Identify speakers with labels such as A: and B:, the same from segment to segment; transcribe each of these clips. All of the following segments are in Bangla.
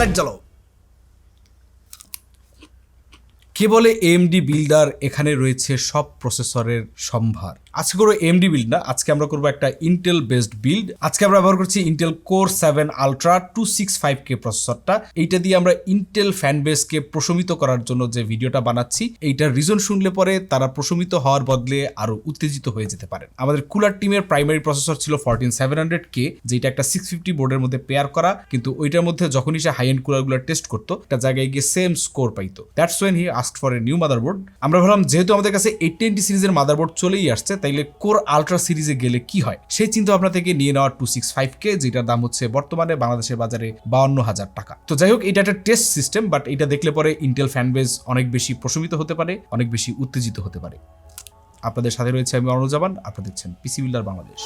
A: লাইট জ্বালাও কে বলে এমডি বিল্ডার এখানে রয়েছে সব প্রসেসরের সম্ভার? আজকে করব এমডি বিল্ড না, আজকে আমরা করব একটা ইন্টেল বেসড বিল্ড আজকে আমরা ব্যবহার করছি Intel core seven ultra two six five K প্রসেসরটা এইটা দিয়ে আমরা ইন্টেল ফ্যান বেসকে প্রশমিত করার জন্য যে ভিডিওটা বানাচ্ছি, এইটার রিজন শুনলে পরে তারা প্রশমিত হওয়ার বদলে আরও উত্তেজিত হয়ে যেতে পারেন। আমাদের কুলার টিমের প্রাইমারি প্রসেসর ছিল ফোরটিন সেভেন হান্ড্রেড কে যেটা একটা সিক্স ফিফটি বোর্ডের মধ্যে পেয়ার করা, কিন্তু ওইটার মধ্যে যখনই সে হাই এন্ড কুলারগুলো টেস্ট করতো, একটা জায়গায় গিয়ে সেম স্কোর পাইতো। That's when he ask for a new motherboard আমরা ভাবলাম, যেহেতু আমাদের কাছে এইট টোয়েন্টি সিরিজের মাদারবোর্ড চলেই আসছে তাইলে কোর আলট্রা সিরিজে গেলে কি হয়? সেই চিন্তা ভাবনা থেকে নিয়ে নেওয়া টু সিক্স ফাইভ কে, যেটার দাম হচ্ছে বর্তমানে বাংলাদেশের বাজারে বাউন্ন হাজার টাকা। তো যাই হোক, এটা একটা টেস্ট সিস্টেম বাট এটা দেখলে পরে ইন্টেল ফ্যানবেজ অনেক বেশি প্রশমিত হতে পারে, অনেক বেশি উত্তেজিত হতে পারে। আপনাদের সাথে রয়েছে আমি অনুজাবান আপনারা দেখছেন PC builder Bangladesh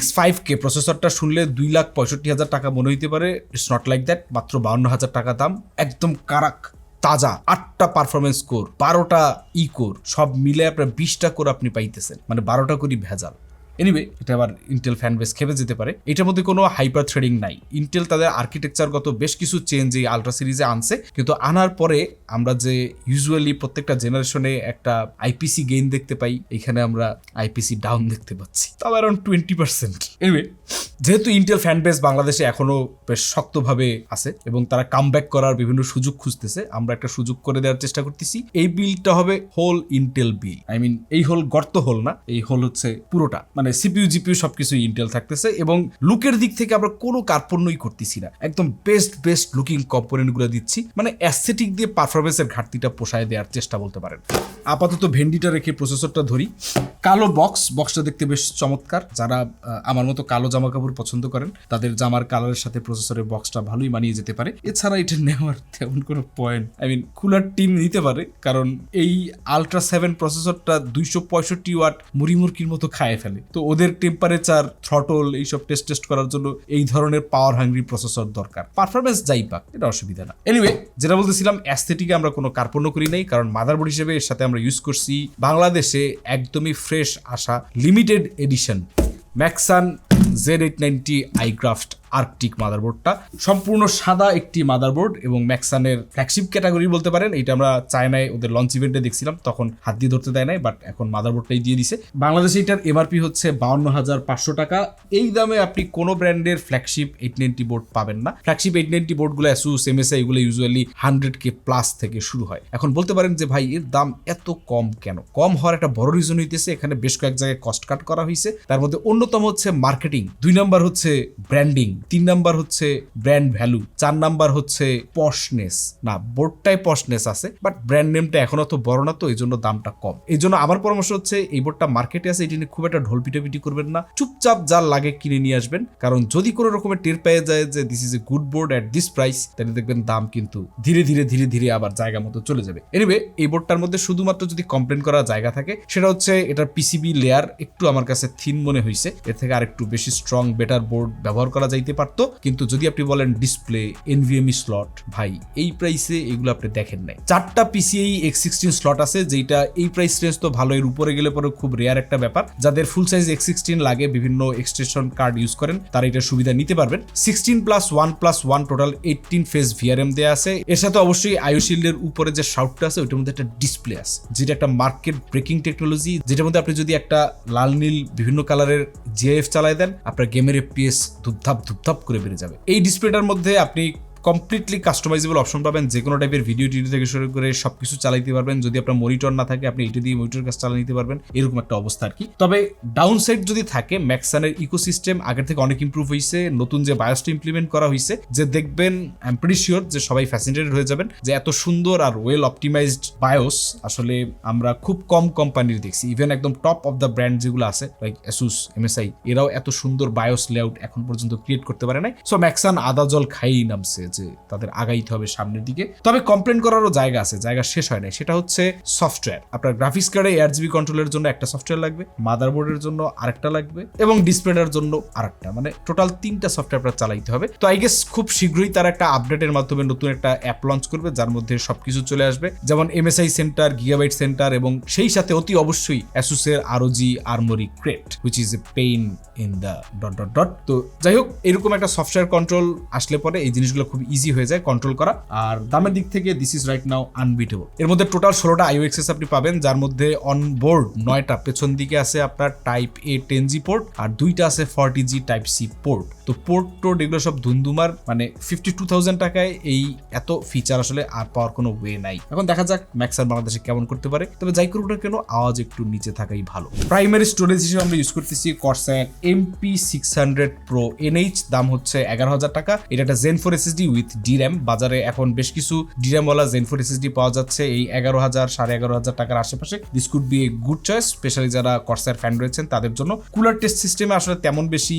A: six five K প্রসেসরটা শুনলে দুই লাখ পঁয়ষট্টি হাজার টাকা মনে হইতে পারে। ইটস নট লাইক দ্যাট মাত্র বাউন্ন হাজার টাকা দাম। একদম কারাক, তাজা, আটটা পারফরমেন্স কোর বারোটা ই কোর সব মিলে আপনার বিশটা কোর আপনি পাইতেছেন। মানে বারোটা করি ভেজাল। এনিওয়ে এটা আবার ইন্টেল ফ্যান বেস খেপে যেতে পারে। এটার মধ্যে কোনো হাইপার থ্রেডিং নাই। ইন্টেল তাদের আর্কিটেকচারগত বেশ কিছু চেঞ্জ এই আলট্রা সিরিজে আনছে। কিন্তু আনার পরে আমরা যে ইউজুয়ালি প্রত্যেকটা জেনারেশনে একটা আইপিসি গেইন দেখতে পাই, এখানে আমরা আইপিসি ডাউন দেখতে পাচ্ছি। তাও অ্যারাউন্ড টোয়েন্টি পার্সেন্ট এনিওয়ে যেহেতু ইন্টেল ফ্যান বেস বাংলাদেশে এখনও বেশ শক্তভাবে আছে এবং তারা কাম করার বিভিন্ন সুযোগ খুঁজতেছে, আমরা একটা সুযোগ করে দেওয়ার চেষ্টা করতেছি। এই বিলটা হবে whole Intel bill I mean এই হোল গর্ত হোল না, এই হোল হচ্ছে পুরোটা। মানে সিপিইউ জিপিইউ সবকিছু ইন্টেল থাকতেছে এবং লুকের দিক থেকে আমরা কোনো কার্পণ্যই করতেছি না। একদম বেস্ট বেস্ট লুকিং কম্পোনেন্টগুলো দিচ্ছি। মানে অ্যাস্থেটিক দিয়ে পারফরমেন্সের ঘাটতিটা পোষায় দেওয়ার চেষ্টা বলতে পারেন। আপাতত ভেন্ডিটা রেখে প্রসেসরটা ধরি। কালো বক্স বক্সটা দেখতে বেশ চমৎকার। যারা আমার মতো কালো জামা কাপড় পছন্দ করেন, তাদের জামার কালারের সাথে প্রসেসরের বক্সটা ভালোই মানিয়ে যেতে পারে। এছাড়া এটা নেওয়ার তেমন কোনো point I mean cooler team নিতে পারে, কারণ এই আলট্রা সেভেন প্রসেসরটা দুইশো পঁয়ষট্টি ওয়াট মুড়িমুরকির মতো খায় ফেলে। তো ওদের টেম্পারেচার থ্রটল এইসব টেস্ট টেস্ট করার জন্য এই ধরনের পাওয়ার হাঙ্গ্রি প্রসেসর দরকার। পারফরমেন্স যাই পাক, এটা অসুবিধা না। এনিওয়ে যেটা বলতেছিলাম অ্যাস্থেটিকে আমরা কোনো কার্পণ্য করি নাই, কারণ মাদারবোর্ড হিসেবে এর সাথে আমরা ইউজ করছি বাংলাদেশে একদমই ফ্রেশ আসা limited edition Maxsun Z eight ninety iCraft arctic মাদারবোর্ডটা সম্পূর্ণ সাদা একটি মাদারবোর্ড এবং ম্যাক্সানের ফ্ল্যাগশিপ ক্যাটাগরি বলতে পারেন। এটা আমরা চায়নায় ওদের লঞ্চ ইভেন্টে দেখছিলাম, তখন হাত দিয়ে ধরতে দেয় নাই বাট এখন মাদারবোর্ডটাই দিয়ে দিছে। বাংলাদেশে এটার এমআরপি হচ্ছে বাউন্ন হাজার পাঁচশো টাকা। এই দামে আপনি কোনো ব্র্যান্ডের ফ্ল্যাগশিপ এইট নাইনটি বোর্ড পাবেন না। ফ্ল্যাগশিপ এইট নাইনটি বোর্ডগুলো অ্যাসুস এমএসআই এগুলো ইউজুয়ালি হান্ড্রেড কে প্লাস থেকে শুরু হয়। এখন বলতে পারেন যে, ভাই, এর দাম এত কম কেন? কম হওয়ার একটা বড় রিজন হইতেছে, এখানে বেশ কয়েক জায়গায় কস্ট কাট করা হয়েছে তার মধ্যে অন্যতম হচ্ছে মার্কেটিং দুই নাম্বার হচ্ছে ব্র্যান্ডিং তিন নাম্বার হচ্ছে ব্র্যান্ড ভ্যালু চার নাম্বার হচ্ছে পশনেস না বোর্ডটাই পশনেস আছে বাট ব্র্যান্ড নেমটা এখনও তো বড় না তো, এই জন্য দামটা কম। এই জন্য আমার পরামর্শ হচ্ছে, এই বোর্ডটা মার্কেটে আছে, এটি নিয়ে খুব একটা ঢোল পিটাপিটি করবেন না। চুপচাপ যা লাগে কিনে নিয়ে আসবেন, কারণ যদি কোনো রকমের টের পেয়ে যায় যে this is a good board at this price তাহলে দেখবেন দাম কিন্তু ধীরে ধীরে ধীরে ধীরে আবার জায়গা মতো চলে যাবে। এনিওয়ে এই বোর্ডটার মধ্যে শুধুমাত্র যদি কমপ্লেন করার জায়গা থাকে, সেটা হচ্ছে এটার পিসিবি লেয়ার একটু আমার কাছে থিন মনে হয়েছে এর থেকে আরেকটু বেশি স্ট্রং বেটার বোর্ড ব্যবহার করা যাইতে পারতো। কিন্তু যদি আপনি বলেন ডিসপ্লে এনভিএমই স্লট ভাই, এই প্রাইসে এগুলো আপনি দেখেন নাই। চারটা পিসিআই এক্স সিক্সটিন স্লট আছে যেটা এই প্রাইস রেঞ্জ তো ভালো এর উপরে গেলে পরে খুব রেয়ার একটা ব্যাপার। যাদের ফুল সাইজ এক্স সিক্সটিন লাগে, বিভিন্ন এক্সটেনশন কার্ড ইউজ করেন, তারা এটা সুবিধা নিতে পারবেন। Sixteen plus one plus one total eighteen phase VRM দেওয়া আছে। এর সাথে অবশ্যই আয়ুশিল্ডের উপরে যে শাউটটা আছে, ওইটার মধ্যে একটা ডিসপ্লে আছে, যেটা একটা মার্কেট ব্রেকিং টেকনোলজি যেটার মধ্যে আপনি যদি একটা লাল নীল বিভিন্ন কালারের জিএফ চালায় দেন আপনার গেমের এফপিএস ধুপধাপ ধুপধাপ করে বেড়ে যাবে। এই ডিসপ্লেটার মধ্যে আপনি কমপ্লিটলি কাস্টমাইজেবল অপশন পাবেন যে কোনো টাইপের ভিডিও টিডিও থেকে শুরু করে সব কিছু চালাইতে পারবেন। যদি আপনার মনিটর না থাকে, আপনি এটা দিয়ে মনিটর কাজ চালিয়ে নিতে পারবেন। এরকম একটা অবস্থা আর কি তবে ডাউন সাইড যদি থাকে ম্যাক্সানের ইকোসিস্টেম আগের থেকে অনেক ইম্প্রুভ হয়েছে নতুন যে বায়োসটা ইমপ্লিমেন্ট করা হয়েছে যে দেখবেন আই শিওর যে সবাই ফ্যাসিনেটেড হয়ে যাবেন যে এত সুন্দর আর ওয়েল অপটিমাইজড বায়োস আসলে আমরা খুব কম কোম্পানির দেখছি। ইভেন একদম টপ অফ দ্য ব্র্যান্ড যেগুলো আছে লাইক অ্যাসুস এমএসআই এরাও এত সুন্দর বায়োস লেআউট এখন পর্যন্ত ক্রিয়েট করতে পারে নাই। সো ম্যাক্সান আদা জল খাইই নামছে। যে তাদের আগাইতে হবে সামনের দিকে। তবে কমপ্লেন করারও জায়গা আছে, জায়গা শেষ হয় না সেটা হচ্ছে সফটওয়্যার আপনার গ্রাফিক্স কার্ডে এয়ার জিবি কন্ট্রোলের জন্য একটা সফটওয়্যার লাগবে মাদারবোর্ডের জন্য আরেকটা লাগবে, এবং ডিসপ্লেটার জন্য আরেকটা। মানে টোটাল তিনটা সফটওয়্যার আপনার চালাইতে হবে। তো আই গেস খুব শীঘ্রই তারা একটা আপডেটের মাধ্যমে নতুন একটা অ্যাপ লঞ্চ করবে, যার মধ্যে সবকিছু চলে আসবে। যেমন এমএসআই সেন্টার গিগাবাইট সেন্টার এবং সেই সাথে অতি অবশ্যই অ্যাসুসের ROG Armoury Crate which is a pain in the dot dot dot তো যাই হোক, এরকম একটা সফটওয়্যার কন্ট্রোল আসলে পরে এই জিনিসগুলো খুব ইজি হয়ে যায় কন্ট্রোল করা। আর দামের দিক থেকে this is right now unbeatable এর মধ্যে টোটাল ষোলোটা আইওএক্সএস আপনি পাবেন, যার মধ্যে অন বোর্ড নয়টা, পেছন দিকে আছে আপনার type A ten G port আর দুইটা আছে forty G type C port তো পোর্ট টোর্ট এগুলো সব ধুমধুমার মানে ফিফটি টু থাউজেন্ড টাকায় এই এত ফিচার আসলে আর পাওয়ার কোনো ওয়ে নাই। এখন দেখা যাক ম্যাক্সার বাংলাদেশে কেমন করতে পারে। তবে যাই করুক কেন, আওয়াজ একটু নিচে থাকাই ভালো। প্রাইমারি স্টোরেজ হিসেবে আমরা ইউজ করতেছি Corsair MP six hundred pro NH দাম হচ্ছে এগারো হাজার টাকা। এটা একটা gen four SSD with DRAM বাজারে এখন বেশ কিছু ডির্যামওয়ালা জেন ফোর এসএসডি পাওয়া যাচ্ছে। এই এগারো হাজার, সাড়ে এগারো হাজার টাকার আশেপাশে। This could be a good choice specially যারা কর্সার ফ্যান রয়েছেন, তাদের জন্য। কুলার টেস্ট সিস্টেমে আসলে তেমন বেশি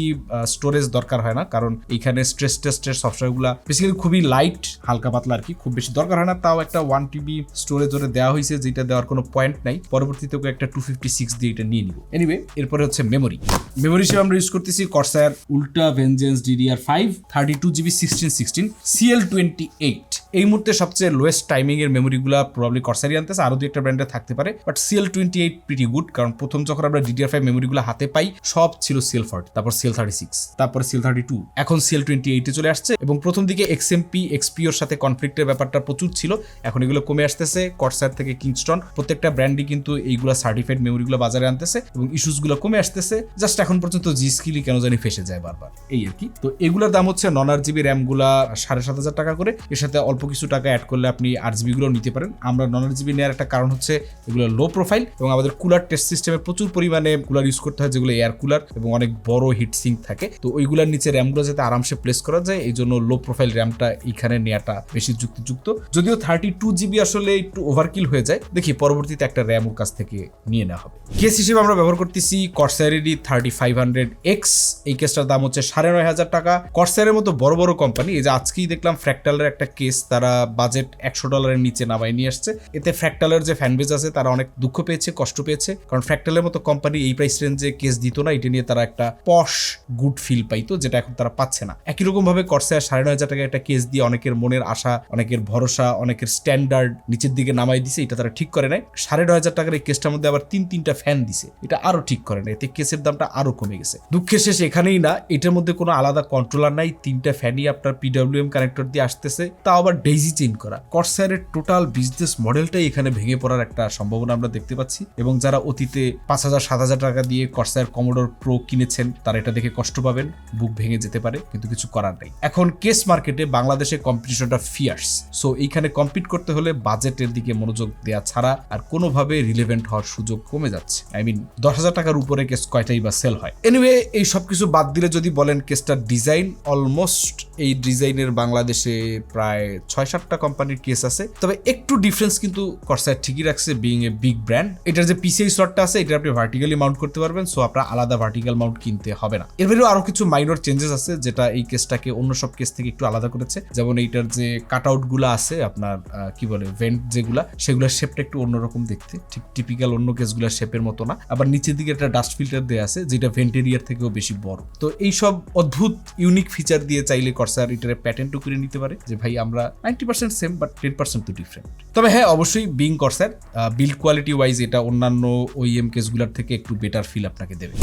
A: স্টোরেজ দরকার হয় না। কারণ এইখানে স্ট্রেস টেস্টের সফটওয়্যারগুলো বেসিক্যালি খুবই লাইট হালকা পাতলা আর কি খুব বেশি দরকার হয় না। তাও একটা ওয়ান টিবি স্টোরেজ ওরে দেওয়া হয়েছে, যেটা দেওয়ার কোনো পয়েন্ট নাই। পরবর্তীতে একটা টু ফিফটি সিক্স দিয়ে এটা নিয়ে নিব। এনিওয়ে এরপরে হচ্ছে মেমোরি মেমোরি হিসেবে আমরা ইউজ করতেছি কর্সার উল্টা Vengeance DDR five thirty two GB sixteen sixteen CL twenty eight এই মুহূর্তে সবচেয়ে লোয়েস্ট টাইমিং এর মেমোরিগুলো প্রবলি কর্সারি আনতেছে আরও দু একটা ব্র্যান্ডে থাকতে পারে। But CL twenty eight pretty good কারণ প্রথম যখন আমরা ডিডিআর ফাইভ মেমোরিগুলো হাতে পাই, সব ছিল সিএল ফর্টি তারপর সিএল থার্টি সিক্স তারপর সিএল থার্টি টু এখন সিএল টোয়েন্টি এইটে চলে আসছে। এবং প্রথম দিকে এক্সএমপি এক্সপিওর সাথে কনফ্লিক্টের ব্যাপারটা প্রচুর ছিল, এখন এগুলো কমে আসতেছে। কর্সার থেকে কিংস্টন প্রত্যেকটা ব্র্যান্ডই কিন্তু এইগুলো সার্টিফাইড মেমোরিগুলো বাজারে আনতেছে এবং ইস্যুসগুলো কমে আসতেছে। জাস্ট এখন পর্যন্ত জি স্কিলই কেন জানি ফেসে যায় বারবার। এই আর কি। তো এগুলোর দাম হচ্ছে নন আর জিবি র্যামগুলা সাড়ে সাত হাজার টাকা করে। এর সাথে অল্প কিছু টাকা অ্যাড করলে আপনি আট জিবিগুলো নিতে পারেন। আমরা নন আর জিবি নেওয়ার একটা কারণ হচ্ছে এগুলো লো প্রোফাইল এবং আমাদের কুলার টেস্ট সিস্টেমে প্রচুর পরিমাণে কুলার ইউজ করতে হয়, যেগুলো এয়ার কুলার এবং অনেক বড় হিট সিঙ্ক থাকে। তো ওইগুলোর নিচে র্যামগুলো যাতে আরামসে প্লেস করা যায়, এই জন্য লো প্রোফাইল র্যামটা এখানে নেওয়াটা বেশি যুক্তিযুক্ত। যদিও থার্টি টু জিবি আসলে একটু ওভারকিল হয়ে যায়, দেখি পরবর্তীতে একটা র্যাম ওর কাছ থেকে নিয়ে নেওয়া হবে। কেস হিসেবে আমরা ব্যবহার করতেছি কর্সারেরই থার্টি ফাইভ হান্ড্রেড এক্স এই কেসটার দাম হচ্ছে সাড়ে নয় হাজার টাকা। কর্সারের মতো বড় বড় কোম্পানি এই যে আজকেই দেখলাম ফ্র্যাকটালের একটা কেস তারা বাজেট একশো ডলারের নিচে নামাই নিয়ে আসছে। এতে ফ্র্যাকটালের যে ফ্যানবেজ আছে, তারা অনেক দুঃখ পেয়েছে, কষ্ট পেয়েছে। কারণ ফ্র্যাকটালের মতো কোম্পানি এই প্রাইস রেঞ্জে কেস দিত না, এটা নিয়ে তারা একটা পশ গুড ফিল পাইতো, যেটা এখন তারা পাচ্ছে না। একই রকম ভাবে কর্সার সাড়ে নয় হাজার টাকা একটা কেস দিয়ে অনেকের মনের আশা, অনেকের ভরসা, অনেকের স্ট্যান্ডার্ড নিচের দিকে নামাই দিছে, এটা তারা ঠিক করে নাই। সাড়ে নয় হাজার টাকার এই কেসটার মধ্যে আবার তিন তিনটা ফ্যান দিছে, এটা আরও ঠিক করে না এতে কেসের দামটা আরও কমে গেছে। দুঃখের শেষ এখানেই না, এটার মধ্যে কোনো আলাদা কন্ট্রোলার নাই, তিনটা ফ্যানই আপনার পিডব্লিউএম কানেক্টর দিয়ে আসতেছে। তাও আবার ডেইজি চেঞ্জ করা। কর্সারের টোটাল বিজনেস মডেলটাই এখানে ভেঙে পড়ার একটা সম্ভাবনা আমরা দেখতে পাচ্ছি এবং যারা অতীতে পাঁচ হাজার, সাত হাজার টাকা দিয়ে কর্সার কমোডোর প্রো কিনেছেন, তারা এটা দেখে কষ্ট পাবেন, বুক ভেঙে যেতে পারে, কিন্তু কিছু করার নেই। এখন কেস মার্কেটে বাংলাদেশে কম্পিটিশনটা ফিয়ার্স সো এইখানে কম্পিট করতে হলে বাজেটের দিকে মনোযোগ দেওয়া ছাড়া আর কোনোভাবে রিলেভেন্ট হওয়ার সুযোগ কমে যাচ্ছে। আই মিন দশ হাজার টাকার উপরে কেস কয়টাই বা সেল হয়? এনিওয়ে এই সব কিছু বাদ দিলে যদি বলেন কেসটার ডিজাইন অলমোস্ট এই ডিজাইনের বাংলাদেশে প্রায় ছয় সাতটা কোম্পানির কেস আছে। তবে একটু ডিফারেন্স কিন্তু কর্সার ঠিকই রাখছে বিং এ বিগ ব্র্যান্ড এটার যে পিসিআই স্লটটা আছে এটা আপনি ভার্টিক্যালি মাউন্ট করতে পারবেন সো আপনার আলাদা ভার্টিক্যাল মাউন্ট কিনতে হবে না। এর বাইরেও আরও কিছু মাইনর চেঞ্জেস আছে, যেটা এই কেসটাকে অন্য সব কেস থেকে একটু আলাদা করেছে। যেমন এইটার যে কাট আউটগুলো আছে, আপনার কি বলে ভেন্ট যেগুলা, সেগুলোর শেপটা একটু অন্যরকম দেখতে। ঠিক টিপিক্যাল অন্য কেসগুলোর শেপের মতো না। আবার নিচের দিকে একটা ডাস্ট ফিল্টার দেওয়া আছে, যেটা ভেন্টেরিয়ার থেকেও বেশি বড়। তো এই সব অদ্ভুত ইউনিক ফিচার দিয়ে চাইলে কর্সার এটার প্যাটেন্টও করে নিতে পারে, যে ভাই আমরা ninety percent same but ten percent তো ডিফারেন্ট তবে হ্যাঁ অবশ্যই being Corsair build quality wise এটা অন্যান্য ওইএম কেসগুলোর থেকে একটু বেটার ফিল আপনাকে দেবে।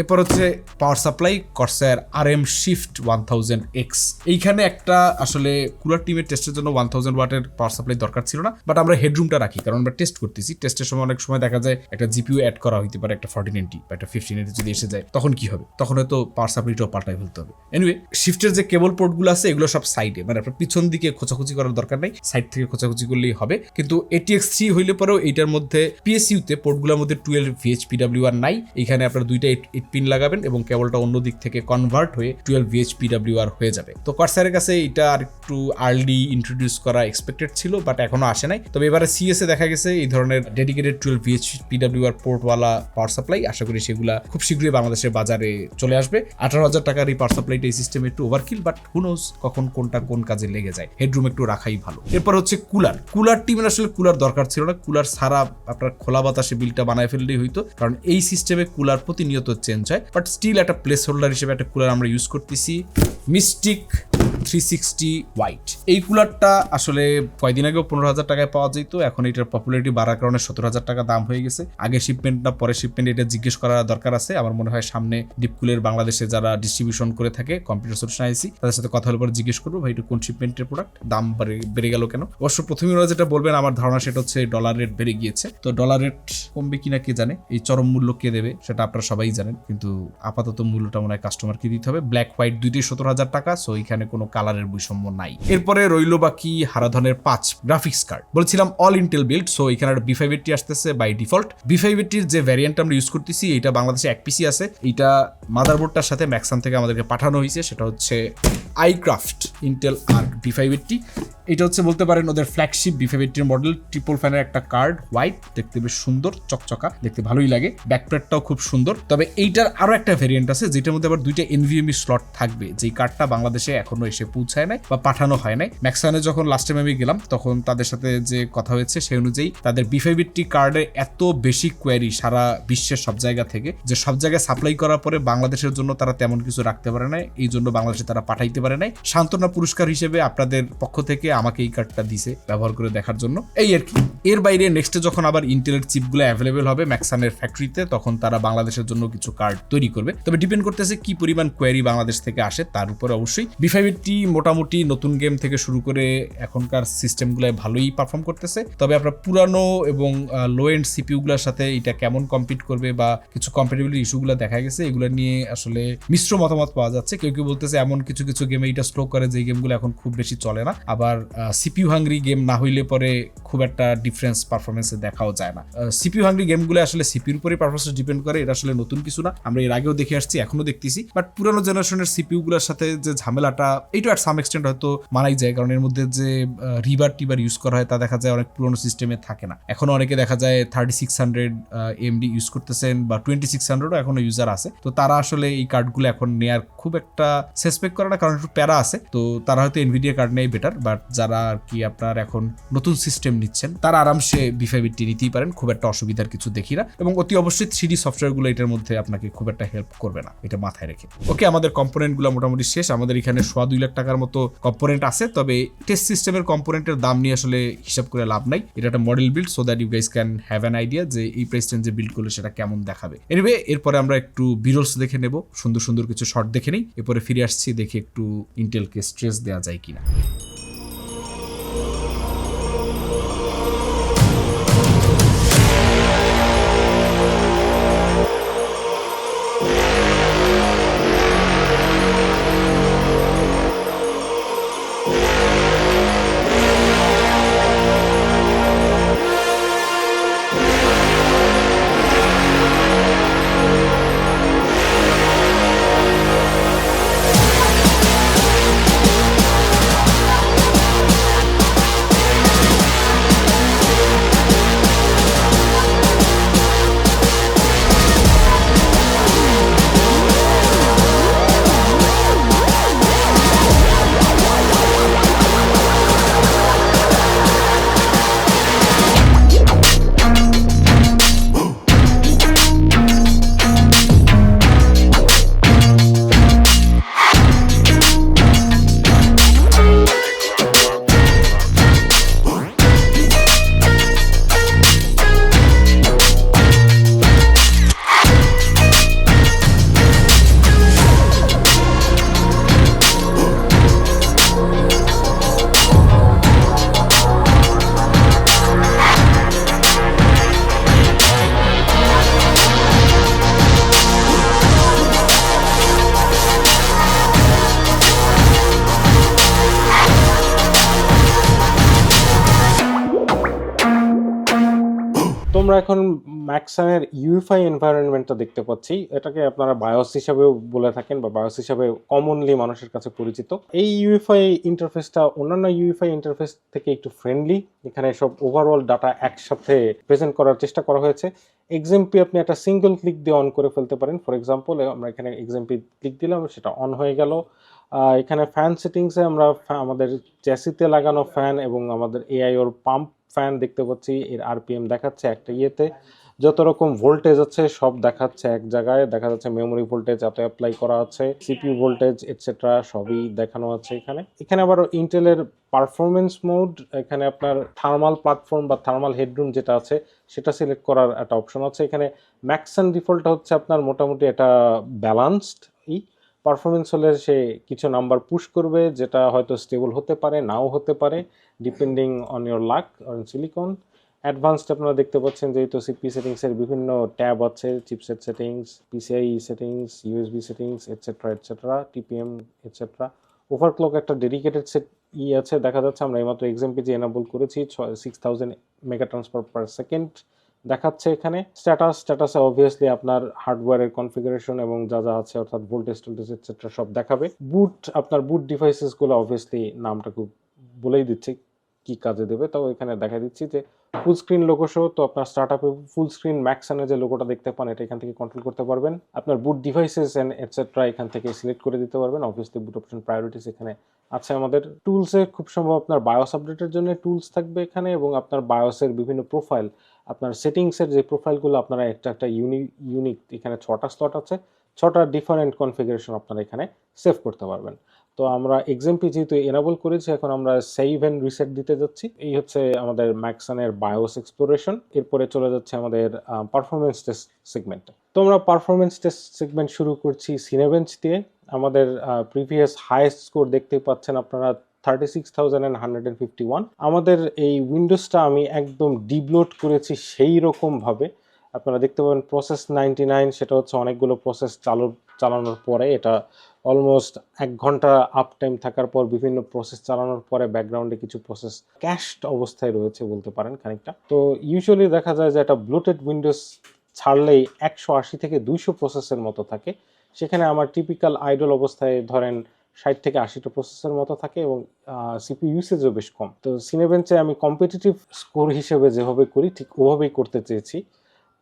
A: এরপর হচ্ছে power supply Corsair R M shift one thousand X এইখানে একটা আসলে কুলার টিমের টেস্টের জন্য ওয়ান থাউজেন্ড ওয়াটের পাওয়ার সাপ্লাই দরকার ছিল না বাট আমরা হেডরুমটা রাখি, কারণ আমরা টেস্ট করতেছি। টেস্টের সময় অনেক সময় দেখা যায় একটা জিপিউ অ্যাড করা হইতে পারে, একটা ফর্টিন এনটি বা একটা ফিফটিন এনটি যদি এসে যায়, তখন কি হবে? তখন হয়তো পাওয়ার সাপ্লাইটাও পাল্টাই ফেলতে হবে। এনিওয়ে শিফটের যে কেবল পোর্টগুলো আছে, এগুলো সব সাইডে মানে আপনার পিছন দিকে খোঁচাখুচি করার দরকার নেই সাইড থেকে খোঁচাখুচি করলেই হবে। কিন্তু এটিএক্স থ্রি হইলে পরেও এইটার মধ্যে পিএসইউতে পোর্টগুলোর মধ্যে টুয়েলভ ভিএইচপিডাব্লিউ আর নাই। এখানে আপনার দুইটা এইট পিন লাগাবেন এবং কেবলটা অন্য দিক থেকে কনভার্ট হয়ে টুয়েলভ ভিএইচপিডাব্লিউ আর হয়ে যাবে। তো কর্সারের কাছে এটা আর একটু আর্লি ইন্ট্রোডিউস করা এক্সপেক্টেড ছিল বাট এখনও আসে নাই। তবে এবারে সিএসএ দেখা গেছে এই ধরনের ডেডিকেটেড টুয়েলভ ভিএইচপিডাব্লিউ আর পোর্টওয়ালা পাওয়ার সাপ্লাই আশা করি সেগুলা খুব শীঘ্রই বাংলাদেশের বাজারে চলে আসবে। আঠারো হাজার টাকার এই পাওয়ার সাপ্লাইটা এই সিস্টেম একটু ওভারকিল বাট হুনোজ কখন কোনটা কোন কাজে লেগে যায়। হেডরুম একটু রাখাই ভালো। এরপর হচ্ছে কুলার কুলার টিমের আসলে কুলার দরকার ছিল না। কুলার সারা আপনার খোলা বাতাসে বিলটা বানায় ফেললেই হইতো, কারণ এই সিস্টেমে কুলার প্রতিনিয়ত চেঞ্জ হয়। বাট স্টিল একটা প্লেস হোল্ডার হিসেবে একটা কুলার আমরা ইউজ করতেছি। মিস্টিক থ্রি সিক্সটি হোয়াইট এই কুলারটা আসলে কয়দিন আগেও পনেরো হাজার টাকায় পাওয়া যেত। এখন এটার পপুলারিটি বাড়ার কারণে সতেরো হাজার টাকা দাম হয়ে গেছে। আগে শিপমেন্ট না, পরে শিপমেন্ট এটা জিজ্ঞেস করার দরকার আছে। আমার মনে হয় সামনে ডিপকুলের বাংলাদেশে যারা ডিস্ট্রিবিউশন করে থাকে কম্পিউটার সলিউশন আইসি তাদের সাথে কথা হলে পরে জিজ্ঞেস করব, ভাই, এটা কোন শিপমেন্টের প্রোডাক্ট দাম বেড়ে গেল কেন? অবশ্য প্রথমে ওরা যেটা বলবেন, আমার ধারণা সেটা হচ্ছে ডলার রেট বেড়ে গিয়েছে। তো ডলার রেট কমবে কিনা কে জানে? এই চরম মূল্য কে দেবে সেটা আপনারা সবাই জানেন, কিন্তু আপাতত মূল্যটা মনে হয় কাস্টমারকে দিতে হবে। ব্ল্যাক হোয়াইট দুইটি সত্তর হাজার টাকা সো এখানে কোনো কালারের বৈষম্য নাই। এরপরে রইল বাকি হারাধনের পাঁচ গ্রাফিক্স কার্ড বলছিলাম অল ইন্টেল বিল্ড সো এখানে একটা বি ফাইভ আসতেছে বাই ডিফল্ট বি ফাইভ যে ভ্যারিয়েন্ট আমরা ইউজ করতেছি, এটা বাংলাদেশে এক পিসি আছে। এটা মাদারবোর্ডটার সাথে ম্যাক্সাম থেকে আমাদেরকে পাঠানো হয়েছে, সেটা হচ্ছে iCraft Intel Arc B five এটা হচ্ছে বলতে পারেন ওদের flagship B five model triple ফ্যানের একটা কার্ড হোয়াইট দেখতে বেশ সুন্দর, চকচকা, দেখতে ভালোই লাগে। ব্যাকপ্যাডটাও খুব সুন্দর। তবে এইটার আরও একটা ভেরিয়েন্ট আছে, যেটার মধ্যে আবার দুইটা এনভিএমই স্লট থাকবে। যেই কার্ডটা বাংলাদেশে এখনও এসে পৌঁছায় নাই বা পাঠানো হয় নাই। ম্যাক্সানে যখন লাস্ট টাইম আমি গেলাম, তখন তাদের সাথে যে কথা হয়েছে সেই অনুযায়ী তাদের বি ফাইভ কার্ডে এত বেশি কোয়ারি সারা বিশ্বের সব জায়গা থেকে, যে সব জায়গায় সাপ্লাই করার পরে বাংলাদেশের জন্য তারা তেমন কিছু রাখতে পারে না এই জন্য বাংলাদেশে তারা পাঠাইতে পারে নাই। সান্ত্বনা পুরস্কার হিসেবে আপনাদের পক্ষ থেকে আমাকে এই কার্ডটা দিছে ব্যবহার করে দেখার জন্য। এই আর কি। এর বাইরে নেক্সটে যখন আবার ইন্টেলের চিপগুলো অ্যাভেলেবেল হবে ম্যাক্সানের ফ্যাক্টরিতে তখন তারা বাংলাদেশের জন্য কিছু কার্ড তৈরি করবে। তবে ডিপেন্ড করতেছে কি পরিমাণ কোয়ারি বাংলাদেশ থেকে আসে, তার উপরে অবশ্যই। বি ফাইভ মোটামুটি নতুন গেম থেকে শুরু করে এখনকার সিস্টেমগুলো ভালোই পারফর্ম করতেছে। তবে আপনার পুরানো এবং লো এন্ড সিপিউগুলোর সাথে এটা কেমন কম্পিট করবে বা কিছু কম্পিটেবিলিটি ইস্যুগুলো দেখা গেছে, এগুলো নিয়ে আসলে মিশ্র মতামত পাওয়া যাচ্ছে। কেউ কেউ বলতেছে এমন কিছু কিছু গেমে এটা স্লো করে যে গেমগুলো এখন খুব বেশি চলে না। আবার সিপিউ হাঙ্গ্রি গেম না হইলে পরে খুব একটা ডিফারেন্স পারফরমেন্সে দেখাও যায় না। সিপিউ হাঙ্গ্রি গেমগুলো আসলে সিপিউর উপরে পারফরমেন্স ডিপেন্ড করে, এটা আসলে নতুন কিছু না। আমরা এর আগেও দেখে আসছি এখনও দেখতেছি। বাট পুরানো জেনারেশনের সিপিউ গুলোর সাথে যে ঝামেলাটা, এইটা আর সাম এক্সটেন্ট হয়তো মানাই যায়। কারণ এর মধ্যে যে রিভার টিভার ইউজ করা হয়, তা দেখা যায় অনেক পুরোনো সিস্টেমে থাকে না। এখনও অনেকে দেখা যায় thirty six hundred MD use করতেছেন বা টোয়েন্টি সিক্স হান্ড্রেডও এখনও ইউজার আছে। তো তারা আসলে এই কার্ডগুলো এখন নেয়ার খুব একটা সাসপেক্ট করে না, কারণ একটু প্যারা আছে। তো তারা হয়তো এনভিডিয়া কার্ড নেই বেটার বাট যারা আর কি আপনার এখন নতুন সিস্টেম নিচ্ছেন, তারা আরামসে বিফাইবিটি নিতেই পারেন, খুব একটা অসুবিধার কিছু দেখি না। এবং অতি অবশ্যই থ্রি সফটওয়্যারগুলো এটার মধ্যে আপনাকে খুব একটা হেল্প করবে না, এটা মাথায় রেখে। ওকে আমাদের কম্পোনেন্টগুলো মোটামুটি শেষ, আমাদের এখানে সোয়া দুই লাখ টাকার মতো কম্পোনেন্ট আছে, তবে টেস্ট সিস্টেমের কম্পোনেন্টের দাম নিয়ে আসলে হিসাব করে লাভ নাই। এটা একটা model build so that you guys can have an idea যে এই প্রাইস যে বিল্ড করলে সেটা কেমন দেখাবে। এনিওয়ে এরপরে আমরা একটু বিরলস দেখে নেব, সুন্দর সুন্দর কিছু শর্ট দেখে নিই। এরপরে ফিরে আসছি, দেখে একটু ইন্টেলকে স্ট্রেস দেওয়া যায় কিনা।
B: আমরা এখন ম্যাক্সানের ইউএফআই এনভায়রনমেন্টটা দেখতে পাচ্ছি। এটাকে আপনারা বায়োস হিসাবেও বলে থাকেন বা বায়োস হিসাবে কমনলি মানুষের কাছে পরিচিত। এই ইউএফআই ইন্টারফেসটা অন্যান্য ইউএফআই ইন্টারফেস থেকে একটু ফ্রেন্ডলি এখানে সব ওভারঅল ডাটা একসাথে প্রেজেন্ট করার চেষ্টা করা হয়েছে। এক্সাম্পি আপনি একটা সিঙ্গেল ক্লিক দিয়ে অন করে ফেলতে পারেন। ফর এক্সাম্পল আমরা এখানে এক্সাম্পি ক্লিক দিলাম, সেটা অন হয়ে গেল। এখানে ফ্যান সেটিংসে আমরা আমাদের চ্যাসিতে লাগানো ফ্যান এবং আমাদের এআই ওর পাম্প ফ্যান দেখতে পাচ্ছি। এর আরপিএম দেখাচ্ছে একটা ইয়েতে। যত রকম ভোল্টেজ আছে, সব দেখাচ্ছে এক জায়গায়। দেখা যাচ্ছে মেমোরি ভোল্টেজ এত অ্যাপ্লাই করা আছে সিপিউ ভোল্টেজ এটসেট্রা সবই দেখানো আছে এখানে। এখানে আবার ইন্টেলের পারফরমেন্স মোড এখানে আপনার থার্মাল প্ল্যাটফর্ম বা থার্মাল হেডরুম যেটা আছে, সেটা সিলেক্ট করার একটা অপশন আছে। এখানে ম্যাক্স অ্যান্ড ডিফল্টটা হচ্ছে আপনার মোটামুটি এটা ব্যালান্সড পারফরমেন্স হলে সে কিছু নাম্বার পুশ করবে, যেটা হয়তো স্টেবল হতে পারে, নাও হতে পারে depending on your luck on silicon advanced আপনারা দেখতে পাচ্ছেন যেহেতু সিপি সেটিংসের বিভিন্ন ট্যাব আছে chipset settings PCI settings USB settings etcetera etcetera TPM etcetera overclock একটা ডেডিকেটেড সেট ই আছে, দেখা যাচ্ছে আমরা এইমাত্র এক্সাম্পল যে এনাবল করেছি six thousand mega transfer per second দেখাচ্ছে এখানে। স্ট্যাটাস স্ট্যাটাসে অবভিয়াসলি আপনার হার্ডওয়্যারের কনফিগারেশন এবং যা যা আছে, অর্থাৎ ভোল্টেজ টোল্টেজ এটসেট্রা সব দেখাবে। বুট আপনার বুট ডিভাইসেসগুলো অবভিয়াসলি নামটা খুব বলেই দিচ্ছে কি কাজে দেবে, তাও এখানে দেখা দিচ্ছি যে ফুল স্ক্রিন লোগো শো তো আপনার স্টার্ট আপে ফুল স্ক্রিন ম্যাক্সানে যে লোগোটা দেখতে পান, এটা এখান থেকে কন্ট্রোল করতে পারবেন। আপনার বুট ডিভাইসেস এন্ড এটসেট্রা এখান থেকে সিলেক্ট করে দিতে পারবেন। অবভিয়াসলি বুট অপশন প্রায়োরিটিস এখানে আছে আমাদের। টুলসে খুব সম্ভব আপনার বায়োস আপডেটের জন্য টুলস থাকবে এখানে এবং আপনার বায়োসের বিভিন্ন প্রোফাইল আপনার সেটিংসের যে প্রোফাইলগুলো আপনারা একটা একটা ইউনিক ইউনিক এখানে ছটা স্লট আছে, ছটা ডিফারেন্ট কনফিগারেশন আপনারা এখানে সেভ করতে পারবেন। তো আমরা এক্সাম্পি যেহেতু এনাবল করেছি, এখন আমরা সেভ অ্যান্ড রিসেট দিতে যাচ্ছি। এই হচ্ছে আমাদের ম্যাক্সানের বায়োস এক্সপ্লোরেশন এরপরে চলে যাচ্ছে আমাদের পারফরমেন্স টেস্ট সেগমেন্টে তো আমরা পারফরমেন্স টেস্ট সেগমেন্ট শুরু করছি সিনেবেঞ্চ দিয়ে। আমাদের প্রিভিয়াস হাইয়েস্ট স্কোর দেখতে পাচ্ছেন আপনারা thirty six thousand and hundred and fifty one আমাদের এই উইন্ডোজটা আমি একদম ডিবলোড করেছি সেই রকমভাবে আপনারা দেখতে পাবেন প্রসেস নাইনটি নাইন সেটা হচ্ছে অনেকগুলো প্রসেস চালু, চালানোর পরে এটা অলমোস্ট এক ঘণ্টা আপ টাইম থাকার পর বিভিন্ন প্রসেস চালানোর পরে ব্যাকগ্রাউন্ডে কিছু প্রসেস ক্যাশড অবস্থায় রয়েছে বলতে পারেন খানিকটা। তো ইউজুয়ালি দেখা যায় যে একটা ব্লুটেড উইন্ডোজ ছাড়লেই একশো আশি থেকে দুইশো প্রসেসের মতো থাকে। সেখানে আমার টিপিক্যাল আইডল অবস্থায় ধরেন ষাট থেকে আশিটা প্রসেসের মতো থাকে এবং সিপি ইউসেজও বেশ কম। তো সিনেবেঞ্চে আমি কম্পিটিটিভ স্কোর হিসেবে যেভাবে করি, ঠিক ওভাবেই করতে চেয়েছি।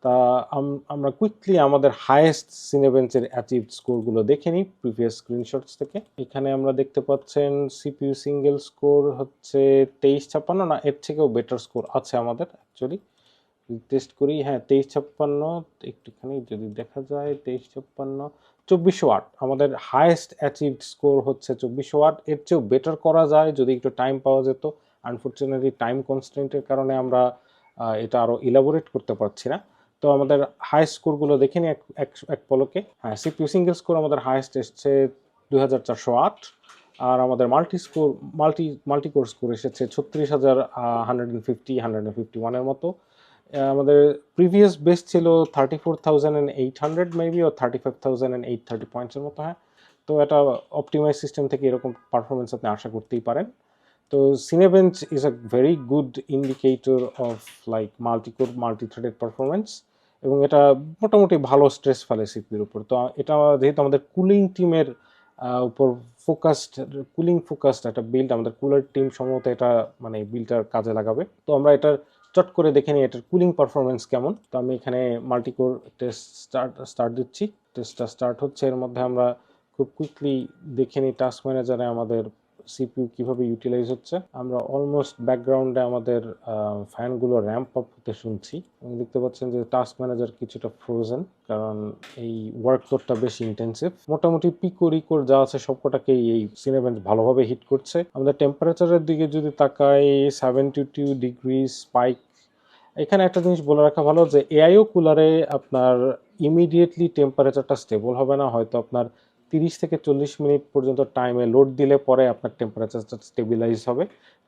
B: তা, আম- আমরা কুইকলি আমাদের হায়েস্ট সিনেবেঞ্চের অ্যাচিভ স্কোরগুলো দেখে নিই প্রিভিয়াস স্ক্রিনশটস থেকে। এখানে আমরা দেখতে পাচ্ছেন সিপিইউ সিঙ্গেল স্কোর হচ্ছে তেইশ ছাপ্পান্ন, না, এর থেকেও বেটার স্কোর আছে আমাদের অ্যাকচুয়ালি টেস্ট করি হ্যাঁ তেইশ ছাপ্পান্ন, একটুখানি যদি দেখা যায়, তেইশ ছাপ্পান্ন চব্বিশশো ওয়াট আমাদের হায়েস্ট অ্যাচিভড স্কোর হচ্ছে চব্বিশশো ওয়াট এর চেয়েও বেটার করা যায় যদি একটু টাইম পাওয়া যেত। আনফর্চুনেটলি টাইম কনস্ট্যান্টের কারণে আমরা এটা আরও ইলাবোরেট করতে পারছি না। তো আমাদের হাই স্কোরগুলো দেখে নিই এক, এক- পলকে। হ্যাঁ সিপিইউ সিঙ্গেল স্কোর আমাদের হায়েস্ট এসছে দুই হাজার চারশো আট। আর আমাদের multi score multi multi core score এসেছে ছত্রিশ হাজার হান্ড্রেড ফিফটি হান্ড্রেড ফিফটি ওয়ানের মতো। আমাদের প্রিভিয়াস বেস ছিল thirty four thousand and eight hundred maybe O thirty five thousand and eight thirty পয়েন্টসের মতো হ্যাঁ। তো এটা অপটিমাইজ সিস্টেম থেকে এরকম পারফরমেন্স আপনি আশা করতেই পারেন। তো Cinebench is a very good indicator of like multicore multi threaded performance এবং এটা মোটামুটি ভালো স্ট্রেস ফেলে সিপির উপর। তো এটা যেহেতু আমাদের কুলিং টিমের উপর ফোকাসড কুলিং ফোকাসড একটা বিল্ড আমাদের কুলার টিম সম্ভবত এটা মানে বিলটার কাজে লাগাবে। তো আমরা এটার চট করে দেখে নিই এটার কুলিং পারফরমেন্স কেমন। তো আমি এখানে মাল্টিকোর টেস্ট স্টার্ট স্টার্ট দিচ্ছি। টেস্টটা স্টার্ট হচ্ছে, এর মধ্যে আমরা খুব কুইকলি দেখে নিই টাস্ক ম্যানেজারে আমাদের সিপিইউ কীভাবে ইউটিলাইজ হচ্ছে। আমরা অলমোস্ট ব্যাকগ্রাউন্ডে আমাদের ফ্যানগুলো র্যাম্প আপ হতে শুনছি। দেখতে পাচ্ছেন যে টাস্ক ম্যানেজার কিছুটা ফ্রোজেন কারণ এই ওয়ার্কলোডটা বেশি ইন্টেন্সিভ মোটামুটি পিকো রিকোর যা আছে সবকটাকেই এই সিনেভেন্ট ভালোভাবে হিট করছে। আমাদের টেম্পারেচারের দিকে যদি তাকাই সেভেন্টি টু ডিগ্রি স্পাইক এখানে একটা জিনিস বলে রাখা ভালো যে এআইও কুলারে আপনার ইমিডিয়েটলি টেম্পারেচারটা স্টেবল হবে না। হয়তো আপনার তিরিশ থেকে চল্লিশ মিনিট পর্যন্ত টাইমে লোড দিলে পরে আপনার টেম্পারেচারটা স্টেবিলাইজ হবে।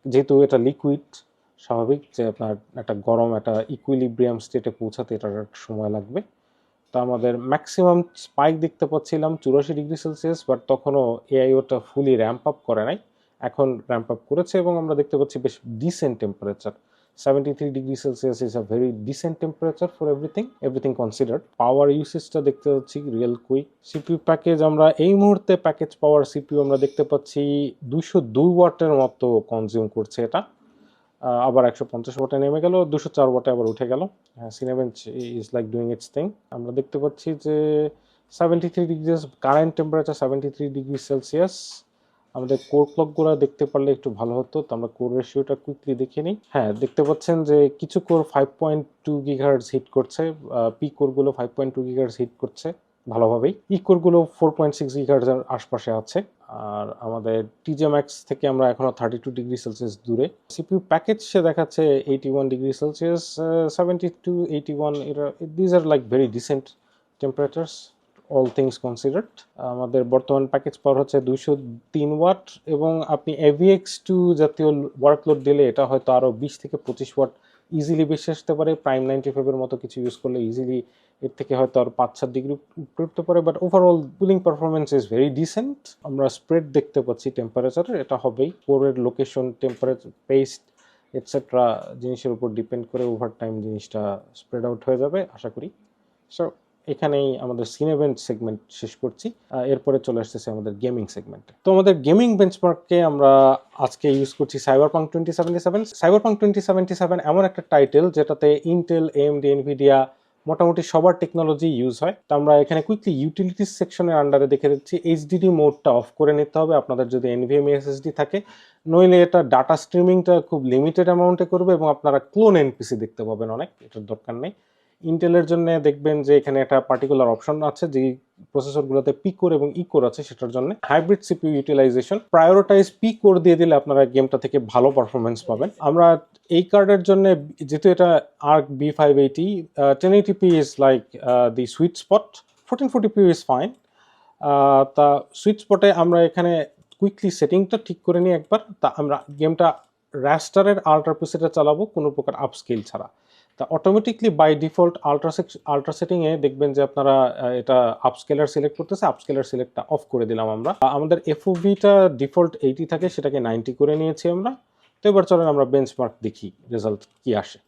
B: যেহেতু এটা লিকুইড স্বাভাবিক যে আপনার একটা গরম, একটা ইকুইলিব্রিয়াম স্টেটে পৌঁছাতে এটার একটা সময় লাগবে। তো আমাদের ম্যাক্সিমাম স্পাইক দেখতে পাচ্ছিলাম চুরাশি ডিগ্রি সেলসিয়াস বাট তখনও এআইওটা ফুলি র্যাম্প আপ করে নাই। এখন র্যাম্প আপ করেছে এবং আমরা দেখতে পাচ্ছি বেশ decent temperature seventy three degree Celsius is a very decent temperature for everything everything considered power ইউসেজটা দেখতে পাচ্ছি রিয়েল কুইক সিপিউ প্যাকেজ আমরা এই মুহূর্তে প্যাকেজ পাওয়ার সিপিউ আমরা দেখতে পাচ্ছি দুশো দুই ওয়াটের মতো কনজিউম করছে এটা। আবার একশো পঞ্চাশ ওয়াটে নেমে গেল দুশো চার ওয়াটে আবার উঠে গেল। Cinebench is like doing its thing আমরা দেখতে পাচ্ছি যে seventy three degree current temperature seventy three degree Celsius আমাদের কোর ক্লকগুলো দেখতে পারলে একটু ভালো হতো, তো আমরা কোর রেশিওটা কুইকলি দেখে নিই। হ্যাঁ দেখতে পাচ্ছেন যে কিছু core five point two gigahertz hit করছে P কোরগুলো five point two gigahertz hit করছে ভালোভাবেই। ই কোরগুলো ফোর পয়েন্ট সিক্স গিগার্সের আশপাশে আছে, আর আমাদের টিজে ম্যাক্স থেকে আমরা এখনও থার্টি টু ডিগ্রি সেলসিয়াস দূরে সিপিইউ প্যাকেজ সে দেখাচ্ছে eighty one degree Celsius seventy two eighty one এটা these are like very decent temperatures all things considered আমাদের বর্তমান প্যাকেজ পাওয়ার হচ্ছে দুইশো তিন ওয়াট এবং আপনি এভিএক্স টু জাতীয় ওয়ার্কলোড দিলে এটা হয়তো আরও বিশ থেকে পঁচিশ ওয়াট ইজিলি বেশি আসতে পারে। প্রাইম নাইনটি ফাইভের মতো কিছু ইউজ করলে ইজিলি এর থেকে হয়তো আর পাঁচ, সাত ডিগ্রি উঠতে পারে। But overall cooling performance is very decent আমরা স্প্রেড দেখতে পাচ্ছি টেম্পারেচারের এটা হবেই। কোরের লোকেশন টেম্পারেচার পেস্ট এটসেট্রা জিনিসের উপর ডিপেন্ড করে ওভার টাইম জিনিসটা স্প্রেড আউট হয়ে যাবে, আশা করি। সো এখানেই আমাদের সিনেভেন্ট সেগমেন্ট শেষ করছি। এরপরে চলে আসতেছে আমাদের গেমিং সেগমেন্টে তো আমাদের গেমিং বেঞ্চমার্ককে আমরা আজকে ইউজ করছি Cyberpunk twenty seventy seven Cyberpunk twenty seventy seven এমন একটা টাইটেল যেটাতে ইন্টেল এমডি এনভিডিয়া মোটামুটি সবার টেকনোলজি ইউজ হয়। তো আমরা এখানে কুইকলি ইউটিলিটিস সেকশনের আন্ডারে দেখে দিচ্ছি। এইচডিডি মোডটা অফ করে নিতে হবে। আপনাদের যদি এনভিএমই এসএসডি থাকে, নইলে এটা ডাটা স্ট্রিমিংটা খুব লিমিটেড অ্যামাউন্টে করবে এবং আপনারা ক্লোন এনপিসি দেখতে পাবেন অনেক। এটার দরকার নেই। ইন্টেলের জন্য দেখবেন যে এখানে একটা পার্টিকুলার অপশন আছে যে প্রসেসরগুলোতে পি কোর এবং ই কোর আছে, সেটার জন্য hybrid CPU utilization prioritize P core দিয়ে দিলে আপনারা গেমটা থেকে ভালো পারফরমেন্স পাবেন। আমরা এই কার্ডের জন্য, যেহেতু এটা Arc B five eighty ten eighty P is like the sweet spot fourteen forty P is fine তা সুইট স্পটে আমরা এখানে কুইকলি সেটিংটা ঠিক করে নিই একবার। তা আমরা গেমটা র্যাস্টারের আল্ট্রা পিসেটা চালাবো, কোনো প্রকার আপস্কেল ছাড়া। তা automatically by default ultra ultra সেটিংয়ে দেখবেন যে আপনারা এটা আপস্কেলার সিলেক্ট করতেছে আপস্কেলার সিলেক্টটা অফ করে দিলাম আমরা। আমাদের এফওভিটা ডিফল্ট এইটি থাকে, সেটাকে নাইনটি করে নিয়েছি আমরা। তো এবার চলেন আমরা বেঞ্চমার্ক দেখি রেজাল্ট কি আসে।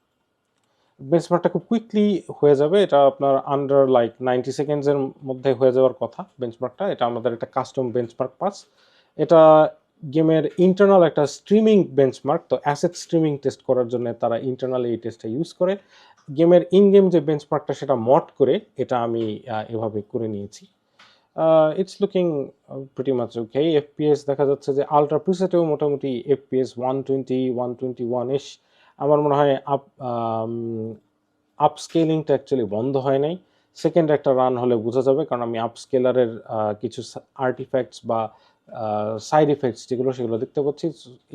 B: বেঞ্চমার্কটা খুব কুইকলি হয়ে যাবে, এটা আপনার আন্ডার লাইক নাইনটি সেকেন্ডসের মধ্যে হয়ে যাওয়ার কথা বেঞ্চমার্কটা এটা আমাদের একটা কাস্টম বেঞ্চমার্ক পাস এটা গেমের ইন্টারনাল একটা স্ট্রিমিং বেঞ্চমার্ক তো অ্যাসেট স্ট্রিমিং টেস্ট করার জন্য তারা ইন্টারনালি এই টেস্টটা ইউজ করে। গেমের ইন গেম যে বেঞ্চমার্কটা সেটা মড করে এটা আমি এভাবে করে নিয়েছি। It's looking pretty much okay FPS দেখা যাচ্ছে যে আলট্রা প্রিসেটেও মোটামুটি FPS one twenty one twenty one S আমার মনে হয় আপ আপস্কেলিংটা অ্যাকচুয়ালি বন্ধ হয় নাই। সেকেন্ড একটা রান হলে বোঝা যাবে, কারণ আমি আপস্কেলারের কিছু আর্টিফ্যাক্টস বা সাইড ইফেক্টস যেগুলো সেগুলো দেখতে পাচ্ছি।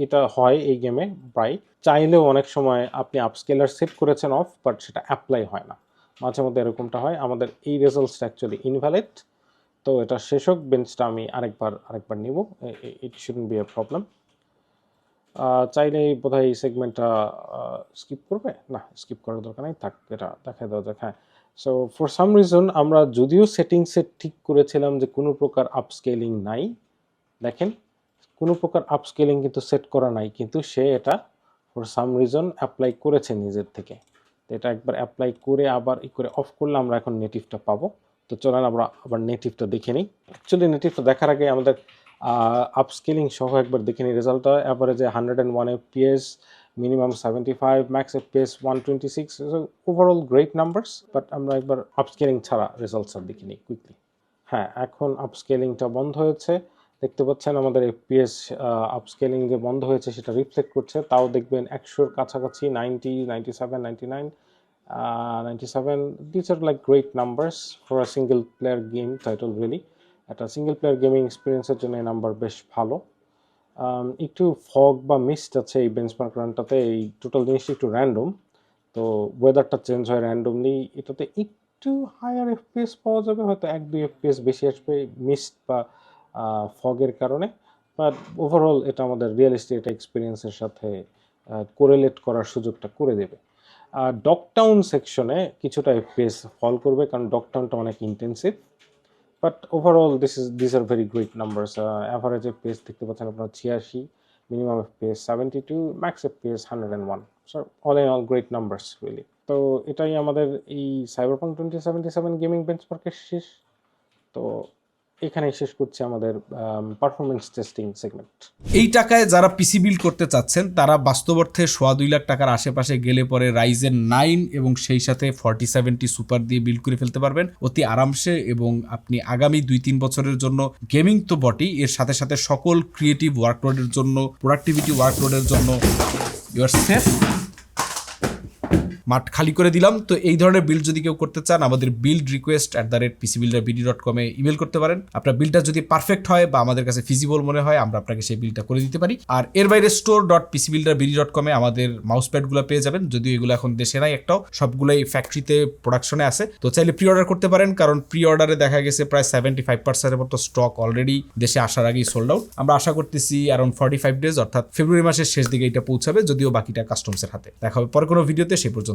B: এটা হয় এই গেমে প্রায়। চাইলেও অনেক সময় আপনি আপস্কেলার সেট করেছেন অফ বাট সেটা অ্যাপ্লাই হয় না। মাঝে মধ্যে এরকমটা হয়। আমাদের এই রেজাল্টসটা অ্যাকচুয়ালি ইনভ্যালিড তো এটা শেষ হোক। বেঞ্চটা আমি আরেকবার আরেকবার নিব। It shouldn't be a problem চাইলে বোধহয় এই সেগমেন্টটা স্কিপ করবে? না স্কিপ করার দরকার নেই। থাক, এটা দেখা দেওয়া যাক। হ্যাঁ। সো ফর সাম রিজন আমরা যদিও সেটিংসে ঠিক করেছিলাম যে কোনো প্রকার আপস্কেলিং নাই দেখেন, কোনো প্রকার আপস্কেলিং কিন্তু সেট করা নাই, কিন্তু সে এটা ফর সাম রিজন অ্যাপ্লাই করেছে নিজের থেকে। তো এটা একবার অ্যাপ্লাই করে আবার ই করে অফ করলে আমরা এখন নেটিভটা পাবো। তো চলেন আমরা আবার নেটিভটা দেখে নিই। অ্যাকচুয়ালি নেটিভটা দেখার আগে আমাদের আপস্কেলিং সহ একবার দেখে নিই রেজাল্টটা অ্যাভারেজে hundred and one FPS minimum seventy five max FPS one twenty six overall great numbers but আমরা একবার আপস্কেলিং ছাড়া রেজাল্টসটা দেখে নিই কুইকলি হ্যাঁ এখন আপস্কেলিংটা বন্ধ হয়েছে। দেখতে পাচ্ছেন আমাদের এফপিএস আপস্কেলিং যে বন্ধ হয়েছে সেটা রিফ্লেক্ট করছে। তাও দেখবেন একশোর কাছাকাছি ninety ninety seven ninety nine ninety seven this are like great numbers for a single player game title really একটা সিঙ্গেল প্লেয়ার গেমিং এক্সপিরিয়েন্সের জন্য এই নাম্বার বেশ ভালো। একটু ফগ বা মিস্ট আছে এই বেঞ্চমার্ক রানটাতে এই টোটাল জিনিসটা একটু র্যান্ডম তো ওয়েদারটা চেঞ্জ হয় র্যান্ডমলি এটাতে একটু হায়ার এফপিএস পাওয়া যাবে, হয়তো এক দুই এফপিএস বেশি আসবে। মিস্ট বা ফগের কারণে বাট ওভারঅল এটা আমাদের রিয়েল এস্টেট এক্সপিরিয়েন্সের সাথে কোরেলেট করার সুযোগটা করে দেবে আর ডকটাউন সেকশনে কিছুটা এফপিএস ফল করবে কারণ ডকটাউনটা অনেক intensive but overall this is this are very great numbers average FPS দেখতে পাচ্ছেন আপনার ছিয়াশি minimum FPS 72, max FPS 101. So all in all great numbers really. তো এটাই আমাদের এই Cyberpunk twenty seventy seven gaming বেঞ্চমার্কের শেষ তো এখানেই শেষ করছি আমাদের পারফরমেন্স টেস্টিং সেগমেন্ট
A: এই টাকায় যারা পিসি বিল্ড করতে চাচ্ছেন, তারা বাস্তব অর্থে সোয়া দুই লাখ টাকার আশেপাশে গেলে পরে রাইজেন নাইন এবং সেই সাথে ফর্টি সেভেন্টি সুপার দিয়ে বিল্ড করে ফেলতে পারবেন। অতি আরামসে এবং আপনি আগামী দুই তিন বছরের জন্য গেমিং তো বটেই, এর সাথে সাথে সকল ক্রিয়েটিভ ওয়ার্কলোডের জন্য প্রোডাক্টিভিটি ওয়ার্কলোডের জন্য ইউর সেফ মাঠ খালি করে দিলাম। তো এই ধরনের বিল্ড যদি কেউ করতে চান, আমাদের build request at the rate PC builder BD dot কমে ইমেল করতে পারেন। আপনার বিলটা যদি পারফেক্ট হয় বা আমাদের কাছে ফিজিবল মনে হয়, আমরা আপনাকে সেই বিলটা করে দিতে পারি। আর এর বাইরে store dot PC builder BD dot কমে আমাদের মাউস প্যাডগুলো পেয়ে যাবেন। যদিও এগুলো এখন দেশে নাই একটাও, সবগুলোই ফ্যাক্টরিতে প্রোডাকশনে আছে। তো চাইলে প্রি অর্ডার করতে পারেন, কারণ প্রি অর্ডারে দেখা গেছে প্রায় সেভেন্টি ফাইভ পার্সেন্টের মতো স্টক অলরেডি দেশে আসার আগেই সোল্ড আউট আমরা আশা করতেছি অ্যারাউন্ড ফর্টি ফাইভ ডেজ অর্থাৎ ফেব্রুয়ারি মাসের শেষ দিকে এটা পৌঁছাবে, যদিও বাকিটা কাস্টমসের হাতে। দেখা হবে পরে কোনো ভিডিওতে সেই